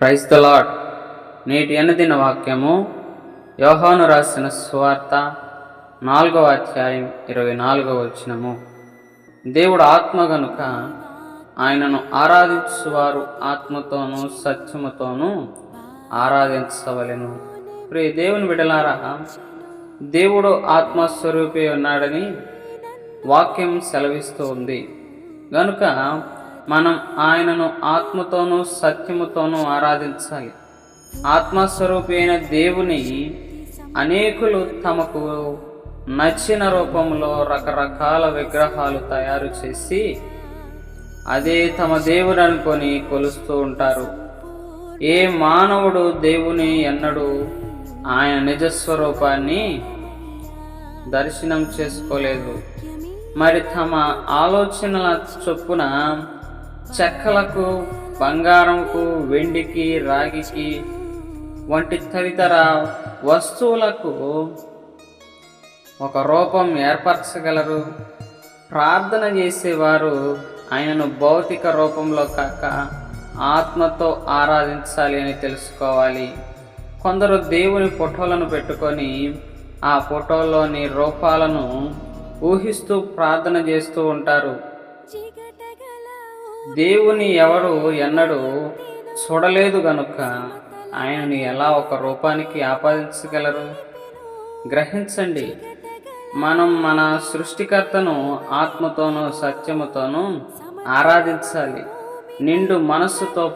Praise lord నేటి అనుదిన వాక్యము యోహాను రాసిన సువార్త నాలుగవ అధ్యాయం ఇరవై నాలుగవ వచనము. దేవుడు ఆత్మ గనుక ఆయనను ఆరాధించువారు ఆత్మతోనూ సత్యముతోనూ ఆరాధించవలను. ప్రియ దేవుని విడలారా దేవుడు ఆత్మస్వరూపి ఉన్నాడని వాక్యం సెలవిస్తూ ఉంది. గనుక మనం ఆయనను ఆత్మతోనూ సత్యముతోనూ ఆరాధించాలి. ఆత్మస్వరూపి అయిన దేవుని అనేకులు తమకు నచ్చిన రూపంలో రకరకాల విగ్రహాలు తయారు చేసి అదే తమ దేవుడు అనుకొని కొలుస్తూ ఉంటారు. ఏ మానవుడు దేవుని ఎన్నడూ ఆయన నిజస్వరూపాన్ని దర్శనం చేసుకోలేదు. మరి తమ ఆలోచనల చొప్పున చెక్కలకు బంగారంకు వెండికి రాగికి వంటి తదితర వస్తువులకు ఒక రూపం ఏర్పరచగలరు. ప్రార్థన చేసేవారు ఆయనను భౌతిక రూపంలో కాక ఆత్మతో ఆరాధించాలి అని తెలుసుకోవాలి. కొందరు దేవుని ఫోటోలను పెట్టుకొని ఆ ఫోటోలోని రూపాలను ఊహిస్తూ ప్రార్థన చేస్తూ ఉంటారు. దేవుని ఎవరు ఎన్నడూ చూడలేదు గనుక ఆయనని ఎలా ఒక రూపానికి ఆపాదించగలరు? గ్రహించండి మనం మన సృష్టికర్తను ఆత్మతోనూ సత్యముతోనూ ఆరాధించాలి. నిండు మనస్సుతో